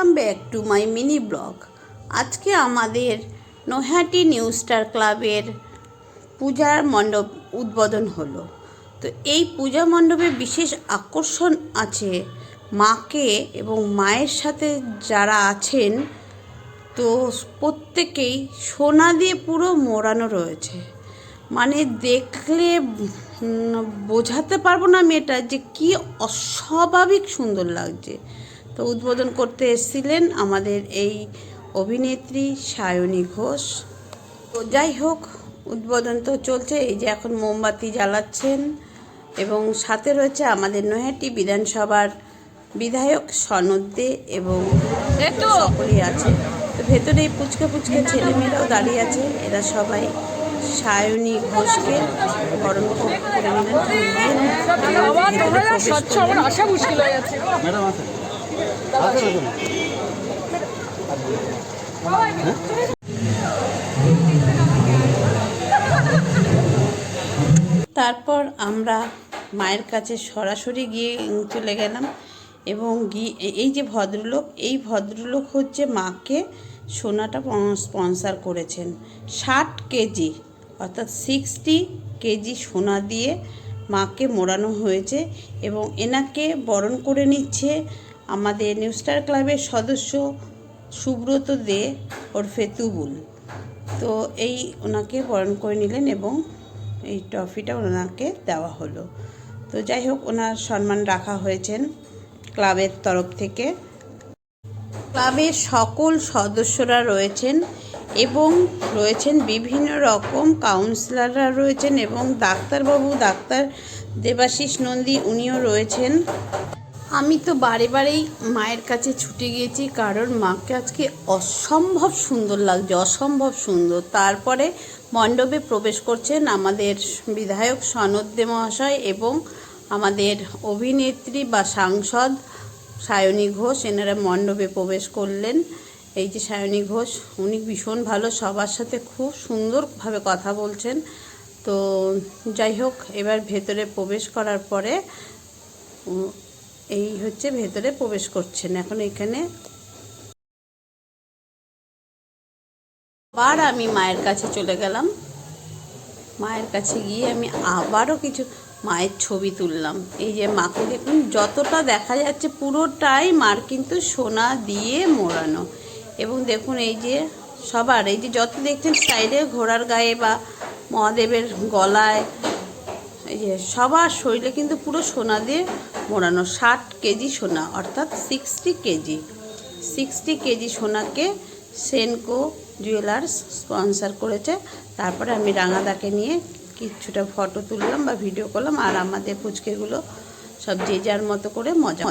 Welcome back to my mini blog আজকে আমাদের Naihati new star ক্লাবের পূজার মণ্ডপ উদ্বোধন হলো। তো এই পূজা মণ্ডপে বিশেষ আকর্ষণ আছে মাকে এবং মায়ের সাথে যারা আছেন, তো প্রত্যেকেই সোনা দিয়ে পুরো মোড়ানো রয়েছে। মানে দেখলে বোঝাতে পারব না আমি এটা যে কি অস্বাভাবিক সুন্দর লাগছে। তো উদ্বোধন করতে এসেছিলেন আমাদের এই অভিনেত্রী সায়নী ঘোষ। তো যাই হোক উদ্বোধন তো চলছে এই যে এখন মোমবাতি জ্বালাচ্ছেন এবং সাথে রয়েছে আমাদের নৈহাটি বিধানসভার বিধায়ক সনদ দে এবং সকলেই আছে। তো ভেতরে এই পুচকে পুচকে ছেলেমেয়েরাও দাঁড়িয়ে আছে এরা সবাই সায়নী ঘোষকে বরণ করে নিলেন তারপর আমরা মায়ের কাছে সরাসরি গিয়ে চলে গেলাম এবং গিয়ে এই যে ভদ্রলোক, এই ভদ্রলোক হচ্ছে মাকে সোনাটা স্পন্সার করেছেন। ষাট কেজি, অর্থাৎ সিক্সটি কেজি সোনা দিয়ে মাকে মোড়ানো হয়েছে এবং এনাকে বরণ করে নিচ্ছে আমাদের নিউ স্টার ক্লাবের সদস্য সুব্রত দে ওরফে তুবুল। তো এই ওনাকে বরণ করে নিলেন এবং এই ট্রফিটা ওনাকে দেওয়া হলো। তো যাই হোক, ওনার সম্মান রাখা হয়েছেন ক্লাবের তরফ থেকে। ক্লাবের সকল সদস্যরা রয়েছেন এবং রয়েছেন বিভিন্ন রকম কাউন্সিলররা রয়েছেন এবং ডাক্তারবাবু, ডাক্তার দেবাশিস নন্দী, উনিও রয়েছেন। আমি তো বারে বারেই মায়ের কাছে ছুটে গিয়েছি কারণ মাকে আজকে অসম্ভব সুন্দর লাগছে, অসম্ভব সুন্দর। তারপরে মণ্ডপে প্রবেশ করছেন আমাদের বিধায়ক সনদ দে মহাশয় এবং আমাদের অভিনেত্রী বা সাংসদ সায়নী ঘোষ, এনারা মণ্ডপে প্রবেশ করলেন। এই যে সায়নী ঘোষ, উনি ভীষণ ভালো, সবার সাথে খুব সুন্দরভাবে কথা বলছেন। তো যাই হোক, এবার ভেতরে প্রবেশ করার পরে এই হচ্ছে ভেতরে প্রবেশ করছেন। এখন এখানে আবার আমি মায়ের কাছে চলে গেলাম। মায়ের কাছে গিয়ে আমি আবারও কিছু মায়ের ছবি তুললাম। এই যে মাকে দেখুন, যতটা দেখা যাচ্ছে পুরোটাই মার কিন্তু সোনা দিয়ে মোড়ানো। এবং দেখুন এই যে সবার, এই যে যত দেখছেন সাইডে ঘোড়ার গায়ে বা মহাদেবের গলায় এই যে সবার শরীরে কিন্তু পুরো সোনা দিয়ে মোড়ানো, ষাট কেজি সোনা, অর্থাৎ সিক্সটি কেজি। সিক্সটি কেজি সোনাকে সেনকো জুয়েলার্স স্পন্সার করেছে। তারপরে আমি রাঙাদাকে নিয়ে কিছুটা ফটো তুললাম বা ভিডিও করলাম, আর আমাদের ফুচকেগুলো সব যে যার মতো করে মজা